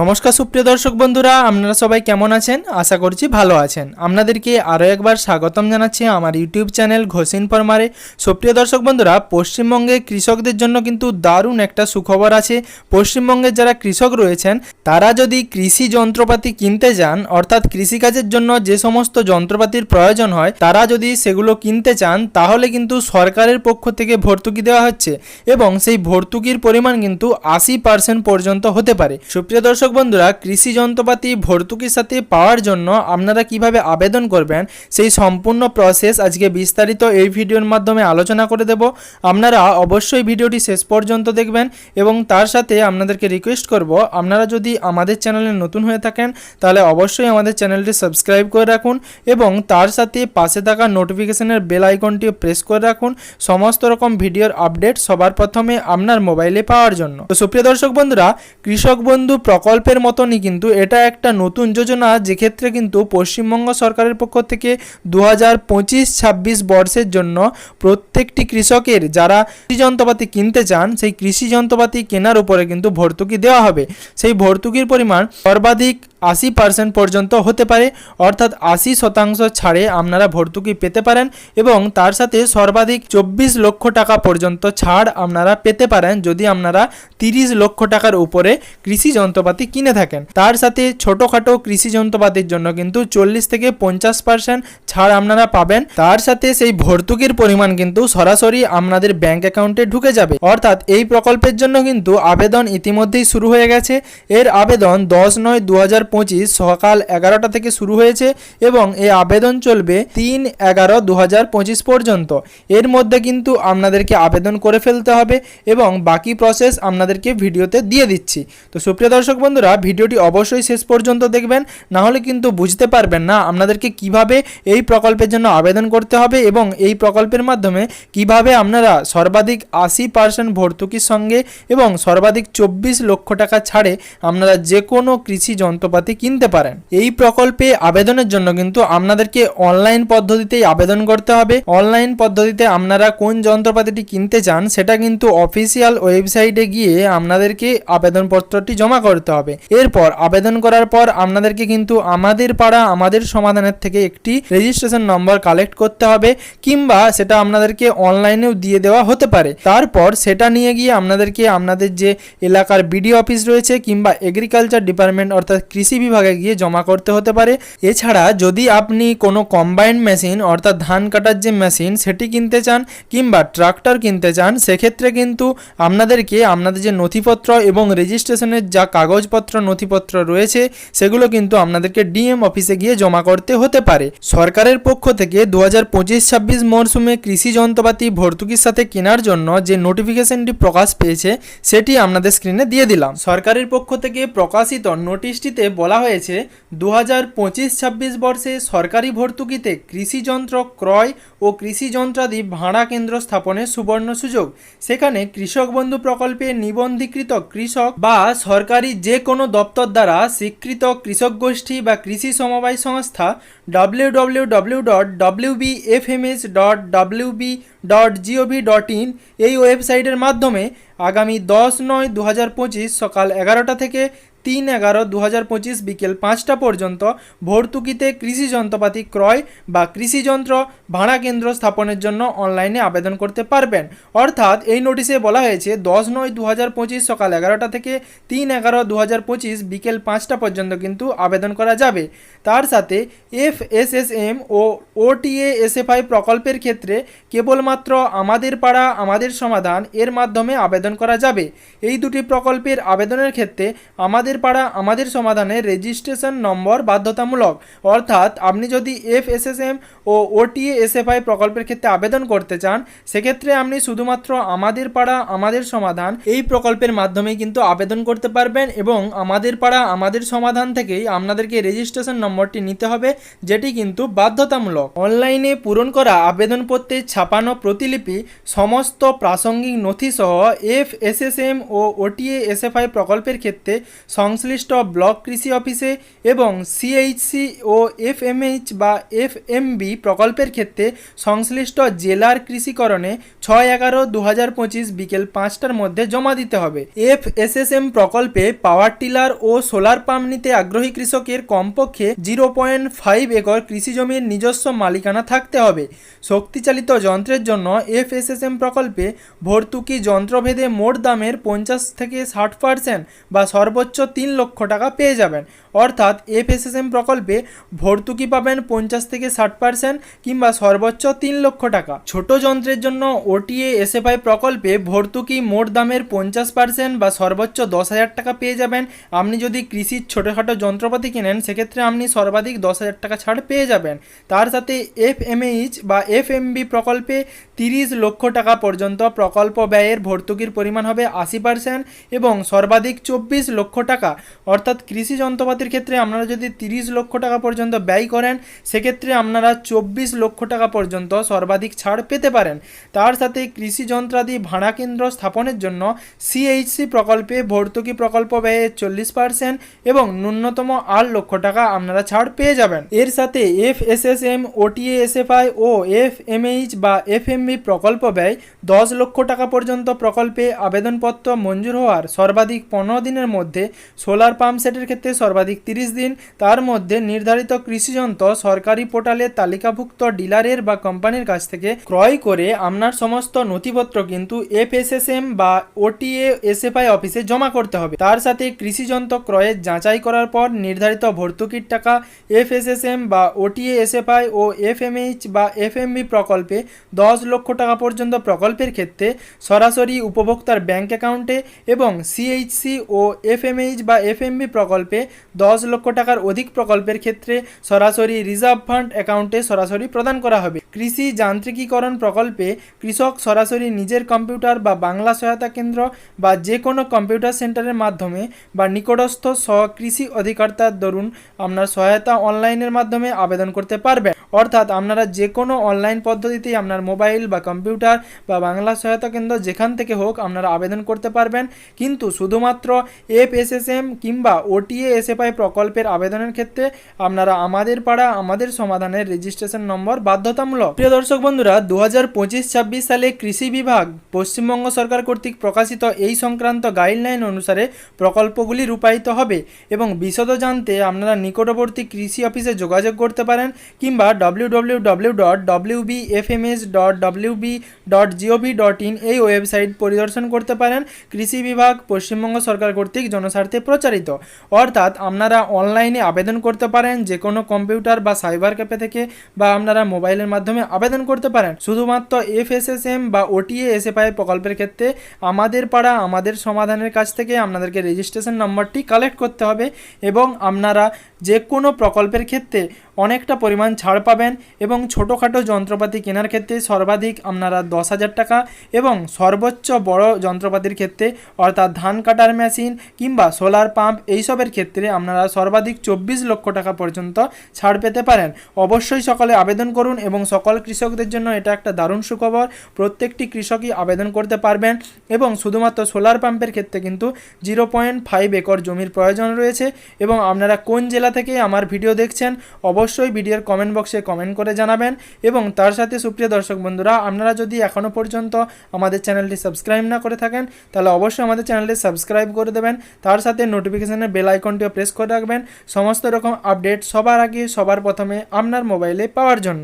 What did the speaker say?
নমস্কার সুপ্রিয় দর্শক বন্ধুরা, আপনারা সবাই কেমন আছেন? আশা করছি ভালো আছেন। আপনাদেরকে আরও একবার স্বাগতম জানাচ্ছি আমার ইউটিউব চ্যানেল ঘোষিন ফরমারে। সুপ্রিয় দর্শক বন্ধুরা, পশ্চিমবঙ্গে কৃষকদের জন্য কিন্তু দারুণ একটা সুখবর আছে। পশ্চিমবঙ্গের যারা কৃষক রয়েছেন, তারা যদি কৃষি যন্ত্রপাতি কিনতে যান, অর্থাৎ কৃষিকাজের জন্য যে সমস্ত যন্ত্রপাতির প্রয়োজন হয়, তারা যদি সেগুলো কিনতে চান, তাহলে কিন্তু সরকারের পক্ষ থেকে ভর্তুকি দেওয়া হচ্ছে এবং সেই ভর্তুকির পরিমাণ কিন্তু আশি পার্সেন্ট পর্যন্ত হতে পারে। সুপ্রিয় দর্শক বন্ধুরা, কৃষি যন্ত্রপাতি ভর্তুকির সাথে পাওয়ার জন্য আপনারা কীভাবে আবেদন করবেন সেই সম্পূর্ণ প্রসেস আজকে বিস্তারিত এই ভিডিওর মাধ্যমে আলোচনা করে দেব। আপনারা অবশ্যই ভিডিওটি শেষ পর্যন্ত দেখবেন এবং তার সাথে আপনাদেরকে রিকোয়েস্ট করব, আপনারা যদি আমাদের চ্যানেলে নতুন হয়ে থাকেন, তাহলে অবশ্যই আমাদের চ্যানেলটি সাবস্ক্রাইব করে রাখুন এবং তার সাথে পাশে থাকা নোটিফিকেশনের বেল আইকনটিও প্রেস করে রাখুন। সমস্ত রকম ভিডিওর আপডেট সবার প্রথমে আপনার মোবাইলে পাওয়ার জন্য। তো সুপ্রিয় দর্শক বন্ধুরা, কৃষক বন্ধু প্রকল্পের মতনই কিন্তু এটা একটা নতুন যোজনা, যেক্ষেত্রে কিন্তু পশ্চিমবঙ্গ সরকারের পক্ষ থেকে দু হাজার পঁচিশ ছাব্বিশ বর্ষের জন্য প্রত্যেকটি কৃষকের যারা কৃষি যন্ত্রপাতি কিনতে চান, সেই কৃষি যন্ত্রপাতি কেনার উপরে কিন্তু ভর্তুকি দেওয়া হবে। সেই ভর্তুকির পরিমাণ সর্বাধিক আশি পার্সেন্ট পর্যন্ত হতে পারে, অর্থাৎ আশি শতাংশ ছাড়ে আপনারা ভর্তুকি পেতে পারেন এবং তার সাথে সর্বাধিক চব্বিশ লক্ষ টাকা পর্যন্ত ছাড় আপনারা পেতে পারেন, যদি আপনারা তিরিশ লক্ষ টাকার উপরে কৃষি যন্ত্রপাতি কিনে থাকেন। তার সাথে ছোটোখাটো কৃষি যন্ত্রপাতির জন্য কিন্তু চল্লিশ থেকে পঞ্চাশ পার্সেন্ট ছাড় আপনারা পাবেন। তার সাথে সেই ভর্তুকির পরিমাণ কিন্তু সরাসরি আপনাদের ব্যাংক অ্যাকাউন্টে ঢুকে যাবে। অর্থাৎ এই প্রকল্পের জন্য কিন্তু আবেদন ইতিমধ্যেই শুরু হয়ে গেছে। এর আবেদন দশ নয় দু হাজার পঁচিশ সকাল এগারোটা থেকে শুরু হয়েছে এবং এই আবেদন চলবে তিন এগারো দু হাজার পঁচিশ পর্যন্ত। এর মধ্যে কিন্তু আপনাদেরকে আবেদন করে ফেলতে হবে এবং বাকি প্রসেস আপনাদেরকে ভিডিওতে দিয়ে দিচ্ছি। তো সুপ্রিয় দর্শক বন্ধুরা, ভিডিওটি অবশ্যই শেষ পর্যন্ত দেখবেন, না হলে কিন্তু বুঝতে পারবেন না আপনাদেরকে কীভাবে এই প্রকল্পের জন্য আবেদন করতে হবে এবং এই প্রকল্পের মাধ্যমে কীভাবে আপনারা সর্বাধিক আশি পার্সেন্ট ভর্তুকির সঙ্গে এবং সর্বাধিক চব্বিশ লক্ষ টাকা ছাড়ে আপনারা যে কোনো কৃষি যন্ত্রপাতি কিনতে পারেন। এই প্রকল্পে আবেদনের জন্য কিন্তু আপনাদেরকে অনলাইন পদ্ধতিতেই আবেদন করতে হবে। অনলাইন পদ্ধতিতে আপনারা কোন যন্ত্রপাতিটি কিনতে চান, সেটা কিন্তু অফিসিয়াল ওয়েবসাইটে গিয়ে আপনাদেরকে আবেদনপত্রটি জমা করতে হবে। এরপর আবেদন করার পর আপনাদেরকে কিন্তু আমাদের পাড়া, আমাদের সমাধানের থেকে একটি রেজিস্ট্রেশন নম্বর কালেক্ট করতে হবে কিংবা সেটা আপনাদেরকে অনলাইনেও দিয়ে দেওয়া হতে পারে। তারপর সেটা নিয়ে গিয়ে আপনাদেরকে আপনাদের যে এলাকার বিডিও অফিস রয়েছে কিংবা এগ্রিকালচার ডিপার্টমেন্ট অর্থাৎ কৃষি বিভাগে গিয়ে জমা করতে হতে পারে। এছাড়া যদি আপনি কোনো কম্বাইন্ড মেশিন অর্থাৎ ধান কাটার যে মেশিন সেটি কিনতে চান কিংবা ট্রাক্টর কিনতে চান, সেক্ষেত্রে কিন্তু আপনাদেরকে আপনাদের যে নথিপত্র এবং রেজিস্ট্রেশনের যা কাগজপত্র, নথিপত্র রয়েছে, সেগুলো কিন্তু আপনাদেরকে ডিএম অফিসে গিয়ে জমা করতে হতে পারে। সরকারের পক্ষ থেকে দু হাজার পঁচিশ ছাব্বিশ মরশুমে কৃষি যন্ত্রপাতি ভর্তুকির সাথে কেনার জন্য যে নোটিফিকেশনটি প্রকাশ পেয়েছে, সেটি আপনাদের স্ক্রিনে দিয়ে দিলাম। সরকারের পক্ষ থেকে প্রকাশিত নোটিশটিতে বলা হয়েছে, দু হাজার পঁচিশ ছাব্বিশ বর্ষে সরকারি ভর্তুকিতে কৃষি যন্ত্র ক্রয় ও কৃষি যন্ত্রাদি ভাড়া কেন্দ্র স্থাপনের সুবর্ণ সুযোগ। সেখানে কৃষক বন্ধু প্রকল্পে নিবন্ধীকৃত কৃষক বা সরকারি যে কোনো দপ্তর দ্বারা স্বীকৃত কৃষক গোষ্ঠী বা কৃষি সমবায় সংস্থা W W W dot F M S dot dot dot in এই ওয়েবসাইটের মাধ্যমে আগামী দশ নয় দু হাজার পঁচিশ সকাল এগারোটা থেকে তিন এগারো দু হাজার পঁচিশ বিকেল পাঁচটা পর্যন্ত ভর্তুকিতে কৃষি যন্ত্রপাতি ক্রয় বা কৃষি যন্ত্র ভাড়া কেন্দ্র স্থাপনের জন্য অনলাইনে আবেদন করতে পারবেন। অর্থাৎ এই নোটিশে বলা হয়েছে, দশ নয় দু হাজার পঁচিশ সকাল এগারোটা থেকে তিন এগারো দু হাজার পঁচিশ বিকেল পাঁচটা পর্যন্ত কিন্তু আবেদন করা যাবে। তার সাথে এফ এস এস এম ও ওটিএ এসএফআই প্রকল্পের ক্ষেত্রে কেবলমাত্র আমাদের পাড়া, আমাদের সমাধান এর মাধ্যমে আবেদন করা যাবে। এই দুটি প্রকল্পের আবেদনের ক্ষেত্রে আমাদের পাড়া, আমাদের সমাধানে রেজিস্ট্রেশন নম্বর বাধ্যতামূলক। অর্থাৎ আপনি যদি এফ ও ওটিএ এসএফআই প্রকল্পের ক্ষেত্রে আবেদন করতে চান, সেক্ষেত্রে আপনি শুধুমাত্র আমাদের পাড়া, আমাদের সমাধান এই প্রকল্পের মাধ্যমে কিন্তু আবেদন করতে পারবেন এবং আমাদের পাড়া, আমাদের সমাধান থেকেই আপনাদেরকে রেজিস্ট্রেশন নম্বরটি নিতে হবে, যেটি কিন্তু বাধ্যতামূলক। অনলাইনে পূরণ করা আবেদনপত্রে ছাপানো প্রতিলিপি, সমস্ত প্রাসঙ্গিক নথি সহ এফ এস এস এম ও ওটিএ এসএফআই প্রকল্পের ক্ষেত্রে সংশ্লিষ্ট ব্লক কৃষি অফিসে এবং সিএইচসি ও এফএমএইচ বা এফএমবি প্রকল্পের ক্ষেত্রে সংশ্লিষ্ট জেলার কৃষিকরণে ছয় এগারো দু হাজার পঁচিশ বিকেল পাঁচটার মধ্যে জমা দিতে হবে। এফ এসএসএম প্রকল্পে পাওয়ার টিলার ও সোলার পাম্প নিতে আগ্রহী কৃষকের কমপক্ষে জিরো পয়েন্ট ফাইভ একর কৃষি জমির নিজস্ব মালিকানা থাকতে হবে। শক্তিচালিত যন্ত্রের জন্য এফএসএসএম প্রকল্পে ভর্তুকি যন্ত্রভেদে মোট দামের পঞ্চাশ থেকে ষাট পার্সেন্ট বা সর্বোচ্চ তিন লক্ষ টাকা পেয়ে যাবেন। অর্থাৎ এফএসএসএম প্রকল্পে ভর্তুকি পাবেন পঞ্চাশ থেকে ষাট পার্সেন্ট কিংবা সর্বোচ্চ তিন লক্ষ টাকা। ছোট যন্ত্রের জন্য ওটিএ এসএফআই প্রকল্পে ভর্তুকি মোট দামের পঞ্চাশ পার্সেন্ট বা সর্বোচ্চ দশ হাজার টাকা পেয়ে যাবেন। আপনি যদি কৃষির ছোটোখাটো যন্ত্রপাতি কেনেন, সেক্ষেত্রে আপনি সর্বাধিক দশ হাজার টাকা ছাড় পেয়ে যাবেন। তার সাথে এফএমএইচ বা এফএমবি প্রকল্পে তিরিশ লক্ষ টাকা পর্যন্ত প্রকল্প ব্যয়ের ভর্তুকির পরিমাণ হবে আশি পার্সেন্ট এবং সর্বাধিক চব্বিশ লক্ষ টাকা অর্থাৎ কৃষি যন্ত্রপাতির ক্ষেত্রে আপনারা যদি তিরিশ লক্ষ টাকা পর্যন্ত ব্যয় করেন, সেক্ষেত্রে আপনারা চব্বিশ লক্ষ টাকা পর্যন্ত সর্বাধিক ছাড় পেতে পারেন। তার সাথে কৃষি যন্ত্রাদি ভাড়া কেন্দ্র স্থাপনের জন্য সিএইচসি প্রকল্পে ভর্তুকি প্রকল্প ব্যয়ে চল্লিশ পার্সেন্ট এবং ন্যূনতম আট লক্ষ টাকা আপনারা ছাড় পেয়ে যাবেন। এর সাথে F S S M OTA SFI ও এফ এমএইচ বা এফএমবি প্রকল্প ব্যয় দশ লক্ষ টাকা পর্যন্ত প্রকল্পে আবেদনপত্র মঞ্জুর হওয়ার সর্বাধিক পনেরো দিনের মধ্যে সোলার পাম্প সেটের ক্ষেত্রে সর্বাধিক তিরিশ দিন। তার মধ্যে নির্ধারিত কৃষিযন্ত্র সরকারি পোর্টালে তালিকাভুক্ত ডিলারের বা কোম্পানির কাছ থেকে ক্রয় করে আপনার সমস্ত নথিপত্র কিন্তু এফএসএসএম বা ওটিএ এসএফআই অফিসে জমা করতে হবে। তার সাথে কৃষিযন্ত্র ক্রয়ের যাচাই করার পর নির্ধারিত ভর্তুকির টাকা এফএসএসএম বা ওটিএ এসএফআই ও এফএমএইচ বা এফএমবি প্রকল্পে দশ লক্ষ টাকা পর্যন্ত প্রকল্পের ক্ষেত্রে সরাসরি উপভোক্তার ব্যাংক অ্যাকাউন্টে এবং সিএইচসি ও এফএমএইচ বা এফএমবি প্রকল্পে দশ লক্ষ টাকার অধিক প্রকল্পের ক্ষেত্রে সরাসরি রিজার্ভ ফান্ড অ্যাকাউন্টে সরাসরি প্রদান করা হবে। কৃষি যান্ত্রিকীকরণ প্রকল্পে কৃষক সরাসরি নিজের কম্পিউটার বা বাংলা সহায়তা কেন্দ্র বা যে কোনো কম্পিউটার সেন্টারের মাধ্যমে বা নিকটস্থ সহ কৃষি অধিকর্তার দরুন আপনার সহায়তা অনলাইনের মাধ্যমে আবেদন করতে পারবেন। অর্থাৎ আপনারা যে কোনো অনলাইন পদ্ধতিতেই আপনার মোবাইল বা কম্পিউটার বা বাংলা সহায়তা কেন্দ্র যেখান থেকে হোক আপনারা আবেদন করতে পারবেন। কিন্তু শুধুমাত্র এফএসএসএম কিংবা ওটিএ, এসএফআই প্রকল্পের আবেদনের ক্ষেত্রে আপনারা আমাদের পাড়া আমাদের সমাধানের রেজিস্ট্রেশন নম্বর বাধ্যতামূলক। প্রিয় দর্শক বন্ধুরা দু হাজার পঁচিশ ছাব্বিশ সালে কৃষি বিভাগ পশ্চিমবঙ্গ সরকার কর্তৃক প্রকাশিত এই সংক্রান্ত গাইডলাইন অনুসারে প্রকল্পগুলি রূপায়িত হবে এবং বিশদ জানতে আপনারা নিকটবর্তী কৃষি অফিসে যোগাযোগ করতে পারেন কিংবা W W W dot W B F M S dot W B dot gov dot in এই ওয়েবসাইট পরিদর্শন করতে পারেন। কৃষি বিভাগ পশ্চিমবঙ্গ সরকার কর্তৃক জনস্বার্থে প্রচারিত। অর্থাৎ আপনারা অনলাইনে আবেদন করতে পারেন যে কোনো কম্পিউটার বা সাইবার ক্যাফে থেকে, বা আপনারা মোবাইলের মাধ্যমে আবেদন করতে পারেন। শুধুমাত্র এফএসএসএম বা ওটিএ এসএফআই প্রকল্পের ক্ষেত্রে আমাদের পাড়া, আমাদের সমাধানের কাছ থেকে আপনাদেরকে রেজিস্ট্রেশন নম্বরটি কালেক্ট করতে হবে এবং আপনারা যে কোনো প্রকল্পের ক্ষেত্রে অনেকটা পরিমাণ ছাড় পাবেন এবং ছোটোখাটো যন্ত্রপাতি কেনার ক্ষেত্রে সর্বাধিক আপনারা দশ হাজার টাকা এবং সর্বোচ্চ বড় যন্ত্রপাতির ক্ষেত্রে, অর্থাৎ ধান কাটার মেশিন কিংবা সোলার পাম্প এইসবের ক্ষেত্রে আপনারা সর্বাধিক চব্বিশ লক্ষ টাকা পর্যন্ত ছাড় পেতে পারেন। অবশ্যই সকলে আবেদন করুন এবং সকল কৃষকদের জন্য এটা একটা দারুণ সুখবর। প্রত্যেকটি কৃষকই আবেদন করতে পারবেন এবং শুধুমাত্র সোলার পাম্পের ক্ষেত্রে কিন্তু জিরো পয়েন্ট ফাইভ একর জমির প্রয়োজন রয়েছে এবং আপনারা কোন জেলা থেকে আমার ভিডিও দেখছেন অবশ্যই ভিডিওর কমেন্ট বক্সে কমেন্ট করে জানাবেন এবং তার সাথে সুপ্রিয় দর্শক বন্ধুরা, আপনারা যদি এখনও পর্যন্ত আমাদের চ্যানেলটি সাবস্ক্রাইব না করে থাকেন, তাহলে অবশ্যই আমাদের চ্যানেলটি সাবস্ক্রাইব করে দেবেন। তার সাথে নোটিফিকেশানের বেল আইকনটিও প্রেস করে রাখবেন। সমস্ত রকম আপডেট সবার আগে, সবার প্রথমে আপনার মোবাইলে পাওয়ার জন্য।